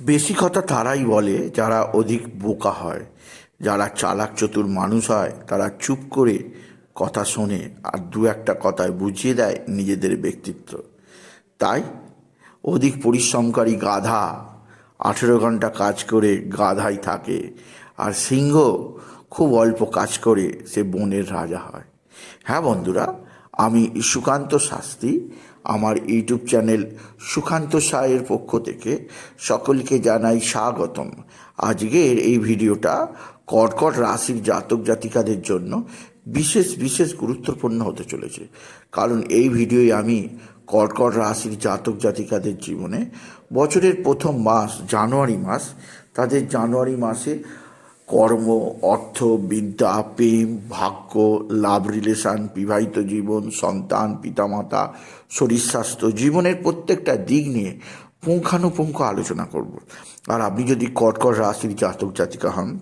বেশি কথা তারাই বলে, যারা অধিক বোকা হয়, যারা চালাক চতুর মানুষ হয়, তারা চুপ করে কথা শোনে আর দু একটা কথায় বুঝিয়ে দেয় নিজেদের ব্যক্তিত্ব। তাই অধিক পরিশ্রমকারী গাধা আঠেরো ঘণ্টা কাজ করে গাধাই থাকে আর সিংহ খুব অল্প কাজ করে সে বনের রাজা হয়। হ্যাঁ বন্ধুরা, আমি সুকান্ত শাস্ত্রী আমার ইউটিউব চ্যানেল সুকান্ত সায়ের পক্ষ থেকে সকলকে জানাই স্বাগতম। আজকের এই ভিডিওটা কর্কট রাশির জাতক জাতিকাদের জন্য বিশেষ বিশেষ গুরুত্বপূর্ণ হতে চলেছে। কারণ এই ভিডিওয় আমি কর্কট রাশির জাতক জাতিকাদের জীবনে বছরের প্রথম মাস, জানুয়ারি মাস, তাদের জানুয়ারি মাসে কর্ম, অর্থ, বিদ্যা, প্রেম, ভাগ্য, লাভ রিলেশন বিবাহিত জীবন, সন্তান, পিতামাতা, শরীর স্বাস্থ্য, জীবনের প্রত্যেকটা দিক নিয়ে পুঙ্খানুপুঙ্খ আলোচনা করব। আর আপনি যদি কর্কট রাশির জাতক জাতিকা হন,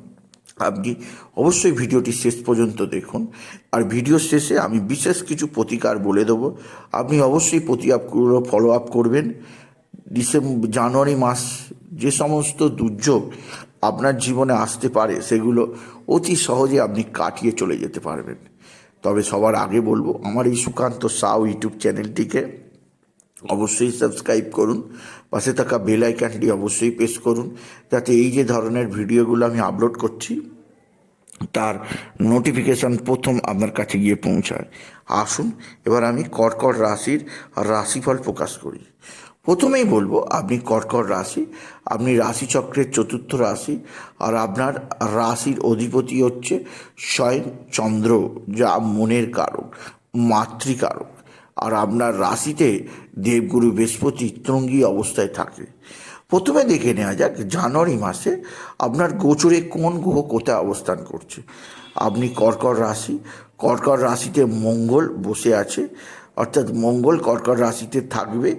আপনি অবশ্যই ভিডিওটি শেষ পর্যন্ত দেখুন। আর ভিডিও শেষে আমি বিশেষ কিছু প্রতিকার বলে দেবো। আপনি অবশ্যই প্রতিকারগুলো ফলো আপ করবেন। ডিসেম্বর জানুয়ারি মাস যে সমস্ত দুর্যোগ আপনার জীবনে আসতে পারে, সেগুলো অতি সহজে আপনি কাটিয়ে চলে যেতে পারবেন। তবে সবার আগে বলব, আমার এই সুকান্ত সাউ ইউটিউব চ্যানেলটিকে অবশ্যই সাবস্ক্রাইব করুন, পাশে থাকা বেল আইকনটি অবশ্যই প্রেস করুন, যাতে এই যে ধরনের ভিডিওগুলো আমি আপলোড করছি তার নোটিফিকেশন প্রথম আপনার কাছে গিয়ে পৌঁছায়। আসুন, এবার আমি কর্কট রাশির রাশিফল প্রকাশ করি। প্রথমেই বলব, আপনি কর্কট রাশি, আপনি রাশিচক্রের চতুর্থ রাশি, আর আপনার রাশির অধিপতি হচ্ছে স্বয়ং চন্দ্র, যা মনের কারক, মাতৃকারক। আর আপনার রাশিতে দেবগুরু বৃহস্পতি ত্রঙ্গী অবস্থায় থাকে। প্রথমে দেখে নেওয়া যাক, জানুয়ারি মাসে আপনার গোচরে কোন গ্রহ কোথায় অবস্থান করছে। আপনি কর্কট রাশি, কর্কট রাশিতে মঙ্গল বসে আছে, অর্থাৎ মঙ্গল কর্কট রাশিতে থাকবে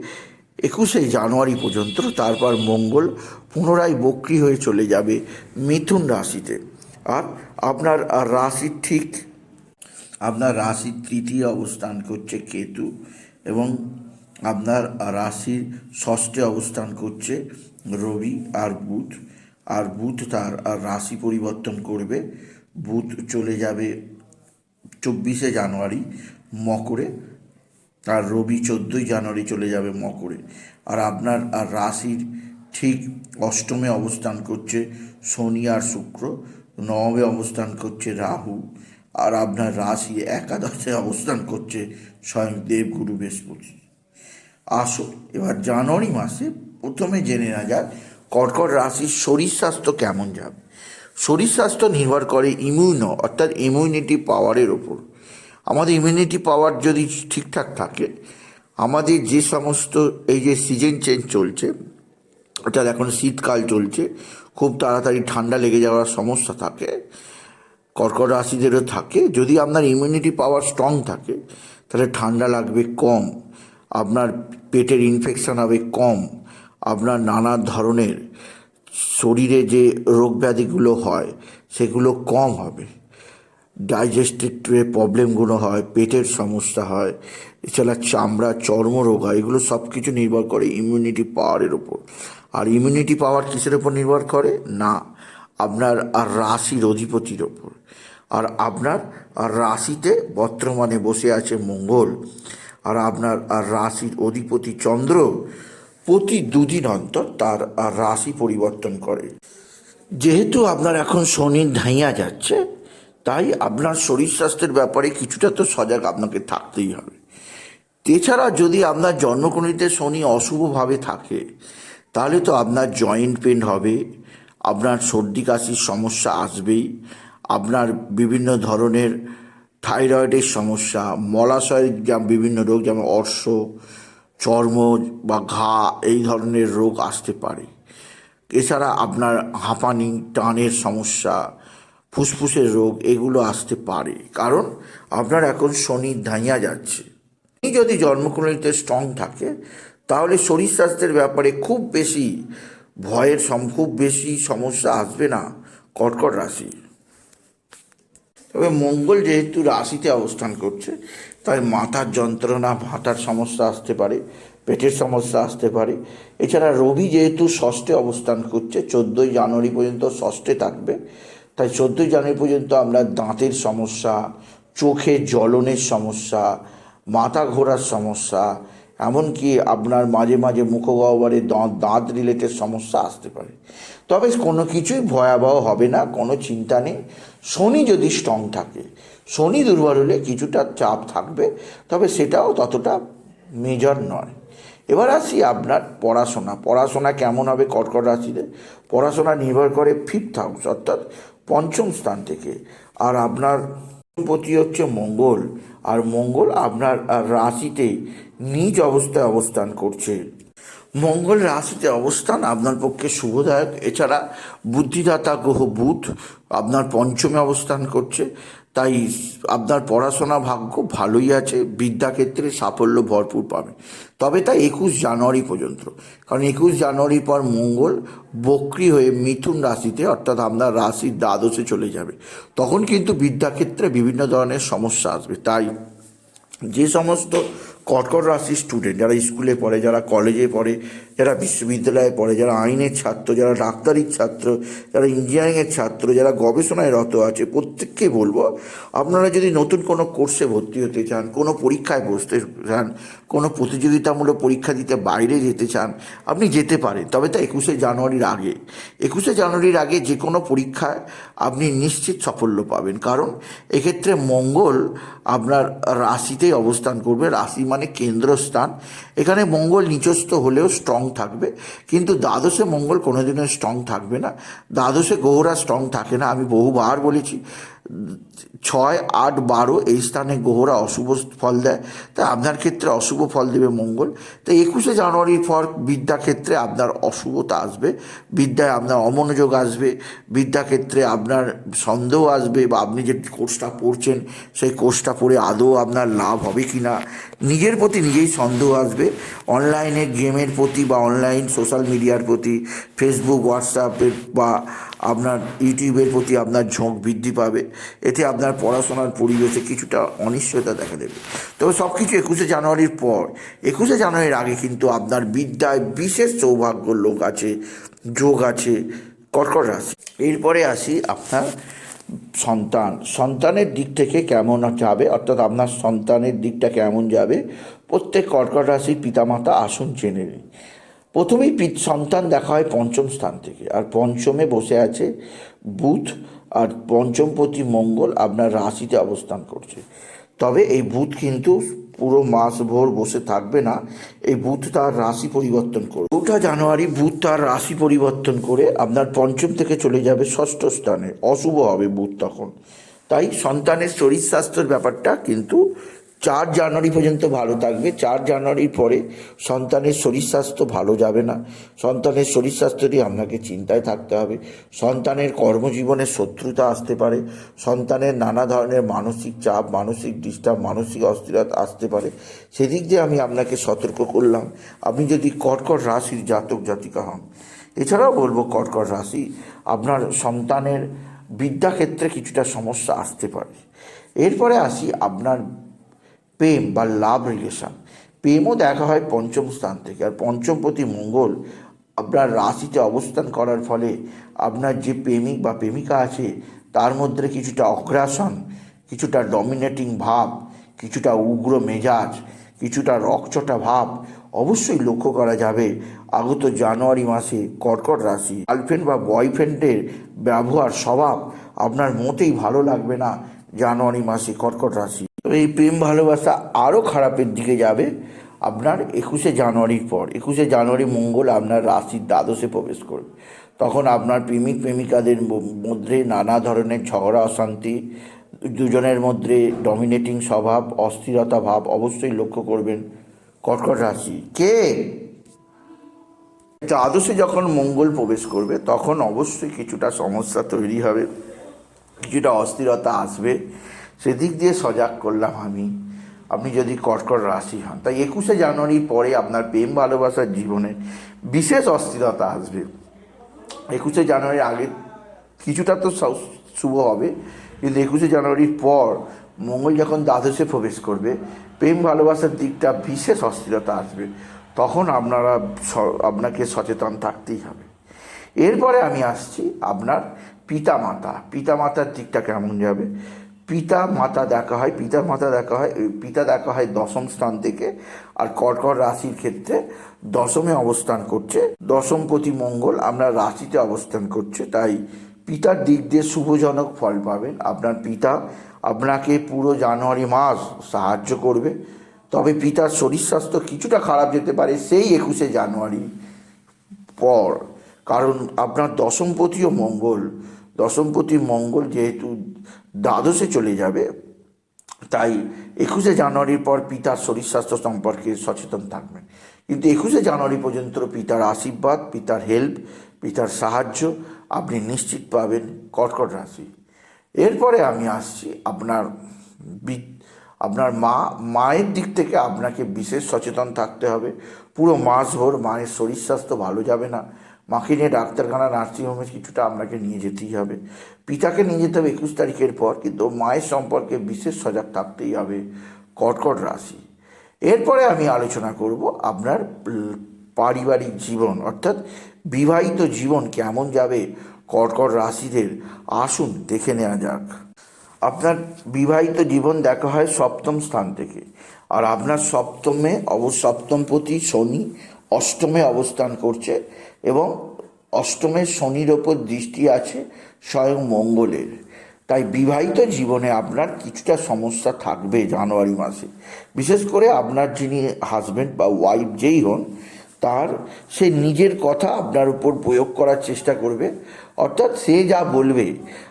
একুশে জানুয়ারি পর্যন্ত, তারপর মঙ্গল পুনরায় বক্রি হয়ে চলে যাবে মিথুন রাশিতে। আর আপনার রাশির ঠিক, আপনার রাশির তৃতীয় অবস্থান করছে কেতু এবং আপনার রাশির ষষ্ঠে অবস্থান করছে রবি আর বুধ। আর বুধ তার রাশি পরিবর্তন করবে। বুধ চলে যাবে চব্বিশে জানুয়ারি মকরে। আর রবি চোদ্দোই জানুয়ারি চলে যাবে মকরে। আর আপনার আর রাশির ঠিক অষ্টমে অবস্থান করছে শনি আর শুক্র। নবমে অবস্থান করছে রাহু। আর আপনার রাশি একাদশে অবস্থান করছে স্বয়ং দেবগুরু বৃহস্পতি। আসো। এবার জানুয়ারি মাসে প্রথমে জেনে না যাক, কর্কট রাশির শরীর স্বাস্থ্য কেমন যাবে। শরীর স্বাস্থ্য নির্ভর করে ইমিউনো অর্থাৎ ইমিউনিটি পাওয়ারের ওপর। আমাদের ইমিউনিটি পাওয়ার যদি ঠিকঠাক থাকে, আমাদের যে সমস্ত এই যে সিজন চেঞ্জ চলছে, অর্থাৎ এখন শীতকাল চলছে, খুব তাড়াতাড়ি ঠান্ডা লেগে যাওয়ার সমস্যা থাকে, কর্কট রাশিদেরও থাকে, যদি আপনার ইমিউনিটি পাওয়ার স্ট্রং থাকে, তাহলে ঠান্ডা লাগবে কম। আপনার পেটের ইনফেকশন হবে কম, আপনার নানা ধরনের শরীরে যে রোগ ব্যাধিগুলো হয়, সেগুলো কম হবে। ডাইজেস্টিভে প্রবলেমগুলো হয়, পেটের সমস্যা হয়, এছাড়া চামড়া, চর্মরোগ হয়, এগুলো সব কিছু নির্ভর করে ইমিউনিটি পাওয়ারের ওপর আর ইমিউনিটি পাওয়ার কিসের ওপর নির্ভর করে? না, আপনার আর রাশির অধিপতির ওপর আর আপনার আর রাশিতে বর্তমানে বসে আছে মঙ্গল। আর আপনার, আর রাশির অধিপতি চন্দ্র প্রতি দুদিন অন্তর তার রাশি পরিবর্তন করে। যেহেতু আপনার এখন শনি ধাইয়া যাচ্ছে, তাই আপনার শরীর স্বাস্থ্যের ব্যাপারে কিছুটা তো সজাগ আপনাকে থাকতেই হবে। এছাড়া যদি আপনার জন্মকুণ্ডিতে শনি অশুভভাবে থাকে, তাহলে তো আপনার জয়েন্ট পেন হবে, আপনার সর্দি কাশির সমস্যা আসবেই, আপনার বিভিন্ন ধরনের থাইরয়েডের সমস্যা মলাশয়ের বিভিন্ন রোগ যেমন অর্শ, চর্ম বা ঘা, এই ধরনের রোগ আসতে পারে। এছাড়া আপনার হাঁপানি, টানের সমস্যা, ফুসফুসের রোগ এগুলো আসতে পারে। কারণ আপনার এখন শনি ধাইয়া যাচ্ছে। যদি জন্মকুণ্ডলিতে স্ট্রং থাকে, তাহলে শরীর স্বাস্থ্যের ব্যাপারে খুব বেশি ভয়ের খুব বেশি সমস্যা আসবে না কর্কট রাশি তবে মঙ্গল যেহেতু রাশিতে অবস্থান করছে, তাই মাথার যন্ত্রণা, মাথার সমস্যা আসতে পারে, পেটের সমস্যা আসতে পারে। এছাড়া রবি যেহেতু ষষ্ঠে অবস্থান করছে, চোদ্দোই জানুয়ারি পর্যন্ত ষষ্ঠে থাকবে। তাই চোদ্দোই জানুয়ারি পর্যন্ত আমরা দাঁতের সমস্যা, চোখে জ্বলনের সমস্যা, মাথা ঘোরার সমস্যা এমনকি আপনার মাঝে মাঝে মুখগহ্বরে দাঁত দাঁত রিলেটেড সমস্যা আসতে পারে। তবে কোনো কিছুই ভয়াবহ হবে না, কোনো চিন্তা নেই। শনি যদি স্ট্রং থাকে, শনি দুর্বল হলে কিছুটা চাপ থাকবে, তবে সেটাও ততটা মেজর নয়। এবার আসি আপনার পড়াশোনা। পড়াশোনা কেমন হবে কর্কট রাশিতে? পড়াশোনা নির্ভর করে ফিফথ হাউস অর্থাৎ পঞ্চম স্থান থেকে। আর আপনার প্রতি হচ্ছে মঙ্গল, আর মঙ্গল আপনার রাশিতে নিজ অবস্থায় অবস্থান করছে। মঙ্গল রাশিতে অবস্থান আপনার পক্ষে শুভদায়ক। এছাড়া বুদ্ধিদাতা গ্রহ বুধ আপনার পঞ্চমে অবস্থান করছে। তাই আপনার পড়াশোনা ভাগ্য ভালোই আছে। বিদ্যাক্ষেত্রে সাফল্য ভরপুর পাবে। তবে তা একুশ জানুয়ারি পর্যন্ত। কারণ একুশ জানুয়ারি পর মঙ্গল বক্রি হয়ে মিথুন রাশিতে, অর্থাৎ আপনার রাশির দ্বাদশে চলে যাবে। তখন কিন্তু বিদ্যাক্ষেত্রে বিভিন্ন ধরনের সমস্যা আসবে। তাই যে সমস্ত কর্কট রাশির স্টুডেন্ট যারা স্কুলে পড়ে, যারা কলেজে পড়ে যারা বিশ্ববিদ্যালয়ে পড়ে, যারা আইনের ছাত্র, যারা ডাক্তারির ছাত্র, যারা ইঞ্জিনিয়ারিংয়ের ছাত্র, যারা গবেষণায় রত আছে প্রত্যেককে বলব, আপনারা যদি নতুন কোনো কোর্সে ভর্তি হতে চান, কোনো পরীক্ষায় বসতে চান, কোনো প্রতিযোগিতামূলক পরীক্ষা দিতে বাইরে যেতে চান, আপনি যেতে পারেন। তবে তা একুশে জানুয়ারির আগে। একুশে জানুয়ারির আগে যে কোনো পরীক্ষায় আপনি নিশ্চিত সাফল্য পাবেন। কারণ এক্ষেত্রে মঙ্গল আপনার রাশিতেই অবস্থান করবে। রাশি মানে কেন্দ্রস্থান। এখানে মঙ্গল নিচস্থ হলেও স্ট্রং থাকবে, কিন্তু দ্বাদশে মঙ্গল কোনোদিনও স্ট্রং থাকবে না। দ্বাদশে গৌরা স্ট্রং থাকে না, আমি বহুবার বলেছি। ছয়, আট, বারো এই স্থানে গ্রহরা অশুভ ফল দেয়। তাই আপনার ক্ষেত্রে অশুভ ফল দেবে মঙ্গল। তো একুশে জানুয়ারির পর বিদ্যাক্ষেত্রে আপনার অশুভতা আসবে। বিদ্যায় আপনার অমনোযোগ আসবে। বিদ্যাক্ষেত্রে আপনার সন্দেহ আসবে বা আপনি যে কোর্সটা পড়ছেন, সেই কোর্সটা পড়ে আদৌ আপনার লাভ হবে কি না নিজের প্রতি নিজেই সন্দেহ আসবে। অনলাইনে গেমের প্রতি বা অনলাইন সোশ্যাল মিডিয়ার প্রতি, ফেসবুক, হোয়াটসঅ্যাপের বা আপনার ইউটিউবের প্রতি আপনার ঝোঁক বৃদ্ধি পাবে। এতে আপনার পড়াশোনার পরিবেশে কিছুটা অনিশ্চয়তা দেখা দেবে। তবে সব কিছু একুশে জানুয়ারির পর। একুশে জানুয়ারির আগে কিন্তু আপনার বিদ্যায় বিশেষ সৌভাগ্য লোক আছে, যোগ আছে, কর্কট রাশি। এরপরে আসি আপনার সন্তান। সন্তানের দিক থেকে কেমন যাবে? অর্থাৎ আপনার সন্তানের দিকটা কেমন যাবে? প্রত্যেক কর্কট রাশির পিতামাতা আসুন জেনে নিন। প্রথমেই পিত সন্তান দেখা হয় পঞ্চম স্থান থেকে। আর পঞ্চমে বসে আছে বুধ, আর পঞ্চমপতি মঙ্গল আপনার রাশিতে অবস্থান করছে। তবে এই বুধ কিন্তু পুরো মাস ভোর বসে থাকবে না। এই বুধ তার রাশি পরিবর্তন করবে। চৌঠা জানুয়ারি বুধ তার রাশি পরিবর্তন করে আপনার পঞ্চম থেকে চলে যাবে ষষ্ঠ স্থানে। অশুভ হবে বুধ তখন। তাই সন্তানের শরীর স্বাস্থ্যের ব্যাপারটা কিন্তু চার জানুয়ারি পর্যন্ত ভালো থাকবে, চার জানুয়ারির পরে সন্তানের শরীর স্বাস্থ্য ভালো যাবে না। সন্তানের শরীর স্বাস্থ্য নিয়ে আপনাকে চিন্তায় থাকতে হবে। সন্তানের কর্মজীবনে শত্রুতা আসতে পারে। সন্তানের নানা ধরনের মানসিক চাপ, মানসিক ডিস্টার্ব, মানসিক অস্থিরতা আসতে পারে। সেদিক দিয়ে আমি আপনাকে সতর্ক করলাম। আপনি যদি কর্কট রাশির জাতক জাতিকা হন, এছাড়াও বলব কর্কট রাশি, আপনার সন্তানের বিদ্যাক্ষেত্রে কিছুটা সমস্যা আসতে পারে। এরপরে আসি আপনার প্রেম বা লাভ রিলেশন প্রেমও দেখা হয় পঞ্চম স্থান থেকে। আর পঞ্চমপতি মঙ্গল আপনার রাশিতে অবস্থান করার ফলে আপনার যে প্রেমিক বা প্রেমিকা আছে, তার মধ্যে কিছুটা অগ্রাসন, কিছুটা ডমিনেটিং ভাব, কিছুটা উগ্র মেজাজ, কিছুটা রকচটা ভাব অবশ্যই লক্ষ্য করা যাবে আগত জানুয়ারি মাসে কর্কট রাশি। গার্লফ্রেন্ড বা বয়ফ্রেন্ডের ব্যবহার, স্বভাব আপনার মোটেই ভালো লাগবে না জানুয়ারি মাসে কর্কট রাশি। তবে এই প্রেম ভালোবাসা আরও খারাপের দিকে যাবে। আপনার একুশে জানুয়ারির পর, একুশে জানুয়ারি মঙ্গল আপনার রাশির দ্বাদশে প্রবেশ করবে। তখন আপনার প্রেমিক, প্রেমিকাদের মধ্যে নানা ধরনের ঝগড়া, অশান্তি, দুজনের মধ্যে ডমিনেটিং স্বভাব, অস্থিরতা ভাব অবশ্যই লক্ষ্য করবেন কর্কট রাশি। কে? দ্বাদশে যখন মঙ্গল প্রবেশ করবে, তখন অবশ্যই কিছুটা সমস্যা তৈরি হবে, কিছুটা অস্থিরতা আসবে। সেদিক দিয়ে সজাগ করলাম আমি। আপনি যদি কর্কট রাশি হন, তাই একুশে জানুয়ারির পরে আপনার প্রেম ভালোবাসার জীবনে বিশেষ অস্থিরতা আসবে। একুশে জানুয়ারির আগে কিছুটা তো শুভ হবে, কিন্তু একুশে জানুয়ারির পর মঙ্গল যখন দ্বাদশে প্রবেশ করবে, প্রেম, ভালোবাসার দিকটা বিশেষ অস্থিরতা আসবে, তখন আপনারা আপনাকে সচেতন থাকতেই হবে। এরপরে আমি আসছি আপনার পিতা মাতা পিতা মাতার দিকটা কেমন যাবে? পিতা মাতা দেখা হয়, পিতা মাতা দেখা হয় পিতা দেখা হয় দশম স্থান থেকে আর কর্কট রাশির ক্ষেত্রে দশমে অবস্থান করছে। দশমপতি মঙ্গল আপনার রাশিতে অবস্থান করছে, তাই পিতার দিক দিয়ে শুভজনক ফল পাবেন। আপনার পিতা আপনাকে পুরো জানুয়ারি মাস সাহায্য করবে, তবে পিতার শরীর স্বাস্থ্য কিছুটা খারাপ যেতে পারে সেই একুশে জানুয়ারি পর। কারণ আপনার দশমপতিও মঙ্গল দশমপতি মঙ্গল যেহেতু দ্বাদশে চলে যাবে, তাই একুশে জানুয়ারির পর পিতার শরীর স্বাস্থ্য সম্পর্কে সচেতন থাকবেন। কিন্তু একুশে জানুয়ারি পর্যন্ত পিতার আশীর্বাদ, পিতার হেল্প, পিতার সাহায্য আপনি নিশ্চিত পাবেন কর্কট রাশি। এরপরে আমি আসছি আপনার আপনার মা, মায়ের দিক থেকে আপনাকে বিশেষ সচেতন থাকতে হবে। পুরো মাস ভোর মায়ের শরীর স্বাস্থ্য ভালো যাবে না। মাকে নিয়ে ডাক্তারখানা নার্সিংহোমে কিছুটা আপনাকে নিয়ে যেতেই হবে। পিতাকে নিয়ে যেতে হবে একুশ তারিখের পর, কিন্তু মায়ের সম্পর্কে বিশেষ সজাগ থাকতেই হবে কর্কট রাশি। এরপরে আমি আলোচনা করব আপনার পারিবারিক জীবন, অর্থাৎ বিবাহিত জীবন কেমন যাবে, কর্কট রাশিদের। আসুন দেখে নেওয়া যাক। আপনার বিবাহিত জীবন দেখা হয় সপ্তম স্থান থেকে, আর আপনার সপ্তমে অব সপ্তমপতি শনি অষ্টমে অবস্থান করছে। এবং অষ্টমে শনির ওপর দৃষ্টি আছে স্বয়ং মঙ্গলের। তাই বিবাহিত জীবনে আপনার কিছুটা সমস্যা থাকবে জানুয়ারি মাসে। বিশেষ করে আপনার যিনি হাজব্যান্ড বা ওয়াইফ যেই হন, তার সে নিজের কথা আপনার উপর প্রয়োগ করার চেষ্টা করবে। অর্থাৎ সে যা বলবে,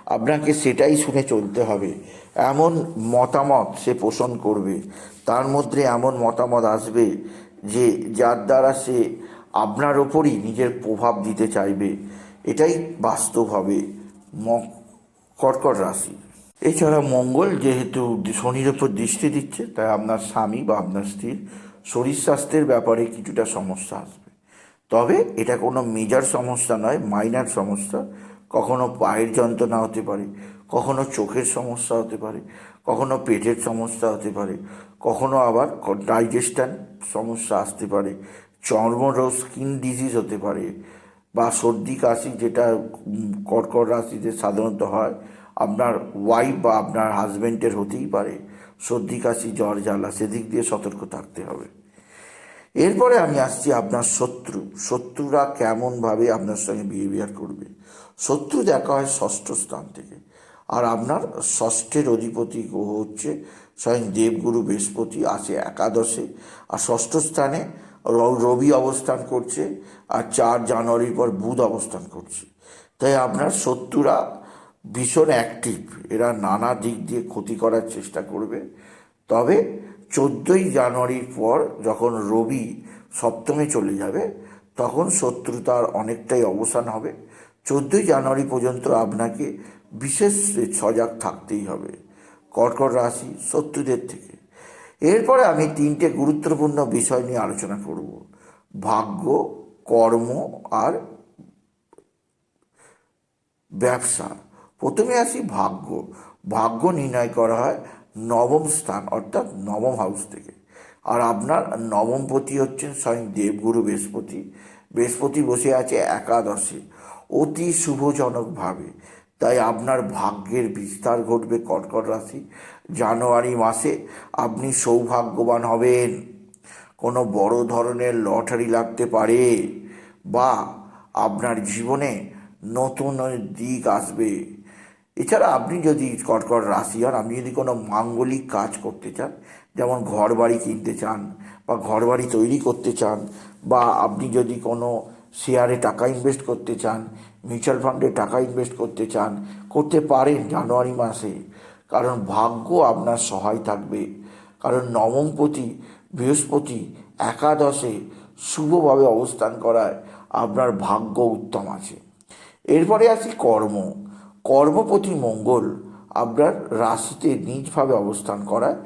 আপনাকে সেটাই শুনে চলতে হবে। এমন মতামত সে পোষণ করবে। তার মধ্যে এমন মতামত আসবে যে, যার দ্বারা সে আপনার ওপরই নিজের প্রভাব দিতে চাইবে। এটাই বাস্তব হবে কর্কট রাশি। এছাড়া মঙ্গল যেহেতু শনির ওপর দৃষ্টি দিচ্ছে, তাই আপনার স্বামী বা আপনার স্ত্রীর শরীর স্বাস্থ্যের ব্যাপারে কিছুটা সমস্যা আসবে। তবে এটা কোনো মেজার সমস্যা নয় মাইনার সমস্যা। কখনো পায়ের যন্ত্রণা হতে পারে, কখনো চোখের সমস্যা হতে পারে, কখনো পেটের সমস্যা হতে পারে, কখনো আবার ডাইজেশন সমস্যা আসতে পারে। চর্মরোগ স্কিন ডিজিজ হতে পারে বা সর্দি, কাশি যেটা কর্কট রাশিতে সাধারণত হয়, আপনার ওয়াইফ বা আপনার হাজব্যান্ডের হতেই পারে। সর্দি, কাশি, জ্বর, জ্বালা, সেদিক দিয়ে সতর্ক থাকতে হবে। এরপরে আমি আসছি আপনার শত্রু। শত্রুরা কেমনভাবে আপনার সঙ্গে বিহেভিয়ার করবে? শত্রু দেখা হয় ষষ্ঠ স্থান থেকে। আর আপনার ষষ্ঠের অধিপতি হচ্ছে স্বয়ং দেবগুরু, বৃহস্পতি আছে একাদশে। আর ষষ্ঠ স্থানে রবি অবস্থান করছে আর চার জানুয়ারির পর বুধ অবস্থান করছে। তাই আপনার শত্রুরা ভীষণ অ্যাক্টিভ এরা নানা দিক দিয়ে ক্ষতি করার চেষ্টা করবে। তবে চোদ্দোই জানুয়ারির পর যখন রবি সপ্তমে চলে যাবে, তখন শত্রুতার অনেকটাই অবসান হবে। চোদ্দোই জানুয়ারি পর্যন্ত আপনাকে বিশেষ সজাগ থাকতেই হবে। কর্কট রাশি শত্রুদের থেকে। এরপরে আমি তিনটে গুরুত্বপূর্ণ বিষয় নিয়ে আলোচনা করব। ভাগ্য, কর্ম আর ব্যবসা। প্রথমে আসি ভাগ্য। ভাগ্য নির্ণয় করা হয় নবম স্থান, অর্থাৎ নবম হাউস থেকে। আর আপনার নবমপতি হচ্ছেন স্বয়ং দেবগুরু বৃহস্পতি। বৃহস্পতি বসে আছে একাদশে। অতি শুভজনকভাবে তাই আপনার ভাগ্যের বিস্তার ঘটবে কর্কট রাশি। জানুয়ারি মাসে আপনি সৌভাগ্যবান হবেন। কোনো বড় ধরনের লটারি লাগতে পারে বা আপনার জীবনে নতুন দিক আসবে। এছাড়া আপনি যদি কর্কট রাশি হন, আপনি যদি কোনো মাঙ্গলিক কাজ করতে চান, যেমন ঘর বাড়ি কিনতে চান বা ঘর বাড়ি তৈরি করতে চান, বা আপনি যদি কোনো শেয়ারে টাকা ইনভেস্ট করতে চান মিউচুয়াল ফান্ডে টাকা ইনভেস্ট করতে চান, করতে পারেন জানুয়ারি মাসে। কারণ ভাগ্য আপনার সহায় থাকবে। কারণ নবমপতি বৃহস্পতি একাদশে শুভভাবে অবস্থান করায় আপনার ভাগ্য উত্তম আছে। এরপরে আসি কর্ম। কর্মপতি মঙ্গল আপনার রাশিতে নিজভাবে অবস্থান করায়।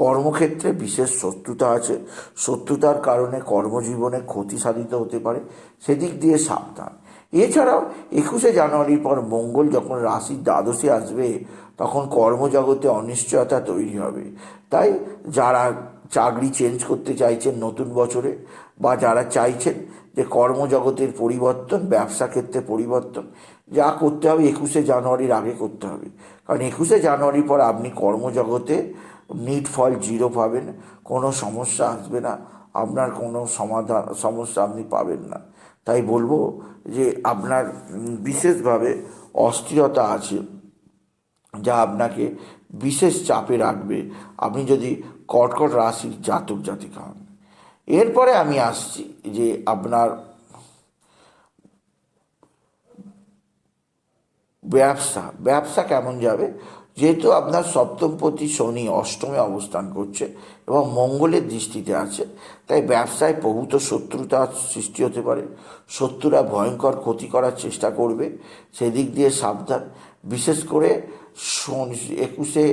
কর্মক্ষেত্রে বিশেষ শত্রুতা আছে। শত্রুতার কারণে কর্মজীবনে ক্ষতি সাধিত হতে পারে। সেদিক দিয়ে সাবধান। এছাড়াও একুশে জানুয়ারির পর মঙ্গল যখন রাশির দ্বাদশে আসবে, তখন কর্মজগতে অনিশ্চয়তা তৈরি হবে। তাই যারা চাকরি চেঞ্জ করতে চাইছেন নতুন বছরে বা যারা চাইছেন যে কর্মজগতের পরিবর্তন, ব্যবসা ক্ষেত্রে পরিবর্তন যা করতে হবে একুশে জানুয়ারির আগে করতে হবে। কারণ একুশে জানুয়ারির পর আপনি কর্মজগতে নিট ফল জিরো পাবেন, কোনো সমস্যা আসবে না, আপনার কোনো সমাধান, সমস্যা আপনি পাবেন না। তাই বলব যে আপনার বিশেষভাবে অস্থিরতা আছে, যা আপনাকে বিশেষ চাপে রাখবে। আপনি যদি কর্কট রাশির জাতক জাতিকা হন। এরপরে আমি আসছি যে আপনার ব্যবসা ব্যবসা কেমন যাবে? যেহেতু আপনার সপ্তমপতি শনি অষ্টমে অবস্থান করছে এবং মঙ্গলের দৃষ্টিতে আছে, তাই ব্যবসায় প্রভূত শত্রুতা সৃষ্টি হতে পারে। শত্রুরা ভয়ঙ্কর ক্ষতি করার চেষ্টা করবে। সেদিক দিয়ে সাবধান। বিশেষ করে একুশে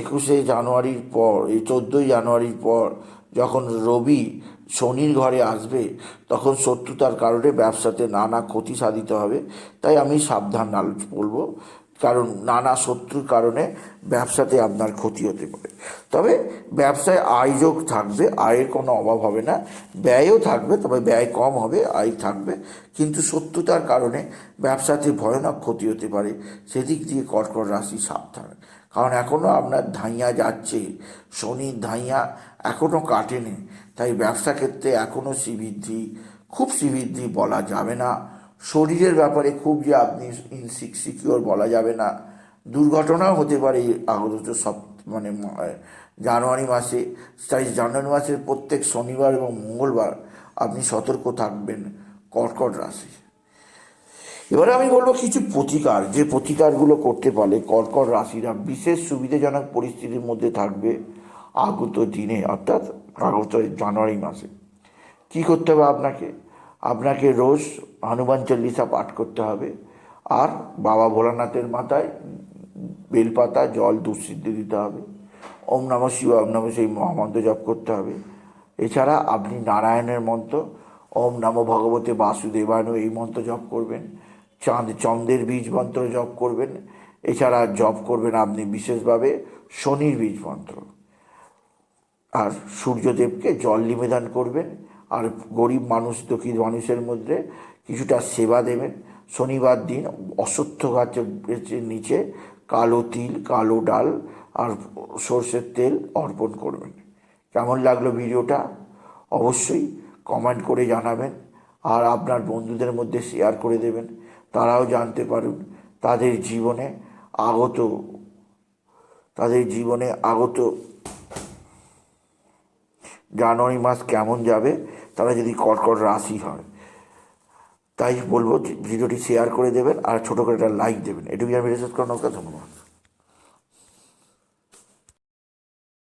একুশে জানুয়ারির পর, এই চোদ্দোই জানুয়ারির পর যখন রবি শনির ঘরে আসবে, তখন শত্রুতার কারণে ব্যবসাতে নানা ক্ষতি সাধিত হবে। তাই আমি সাবধান বলব। কারণ নানা শত্রুর কারণে ব্যবসাতে আপনার ক্ষতি হতে পারে। তবে ব্যবসায় আয়যোগ থাকবে, আয়ের কোনো অভাব হবে না। ব্যয়ও থাকবে, তবে ব্যয় কম হবে, আয় থাকবে। কিন্তু শত্রুতার কারণে ব্যবসাতে ভয়ানক ক্ষতি হতে পারে। সেদিক দিয়ে কর্কট রাশি সাবধান। কারণ এখনও আপনার ধাইয়া যাচ্ছে। শনির ধাইয়া এখনও কাটেনি। তাই ব্যবসা ক্ষেত্রে এখনও শ্রীবৃদ্ধি খুব শ্রীবৃদ্ধি বলা যাবে না। শরীরের ব্যাপারে খুব যে আপনি সিকিওর বলা যাবে না। দুর্ঘটনাও হতে পারে আগত সব মানে জানুয়ারি মাসে। তাই জানুয়ারি মাসের প্রত্যেক শনিবার এবং মঙ্গলবার আপনি সতর্ক থাকবেন কর্কট রাশি। এবারে আমি বলব কিছু প্রতিকার। যে প্রতিকারগুলো করতে পারলে কর্কট রাশিরা বিশেষ সুবিধাজনক পরিস্থিতির মধ্যে থাকবে। আগত দিনে, অর্থাৎ আগত জানুয়ারি মাসে। কি করতে হবে আপনাকে? আপনাকে রোজ হনুমান চল্লিশা পাঠ করতে হবে। আর বাবা ভোলানাথের মাথায় বেলপাতা, জল দুঃসিদ্ধি দিতে হবে। ওম নম শিব ওম নম সেই মহামন্ত্র জপ করতে হবে। এছাড়া আপনি নারায়ণের মন্ত্র, ওম নম ভগবতে বাসুদেবানু এই মন্ত্র জপ করবেন। চাঁদ, চন্দ্রের বীজ মন্ত্র জপ করবেন। এছাড়া জপ করবেন আপনি বিশেষভাবে শনির বীজ মন্ত্র। আর সূর্যদেবকে জল নিবেদন করবেন, আর গরিব মানুষ, দুঃখী মানুষের মধ্যে কিছুটা সেবা দেবেন। শনিবার দিন অশ্বত্থ গাছের নিচে কালো তিল, কালো ডাল আর সর্ষের তেল অর্পণ করবেন। কেমন লাগল ভিডিওটা? অবশ্যই কমেন্ট করে জানাবেন আর আপনার বন্ধুদের মধ্যে শেয়ার করে দেবেন। তারাও জানতে পারুন তাদের জীবনে আগত, তাদের জীবনে আগত জানুয়ারি মাস কেমন যাবে? তারা যদি কটকট রাশি হয়। তাই বলব, ভিডিওটি শেয়ার করে দেবেন আর ছোটো করে একটা লাইক দেবেন। এটুকুই আমি রিসার্চ করার ধন্যবাদ।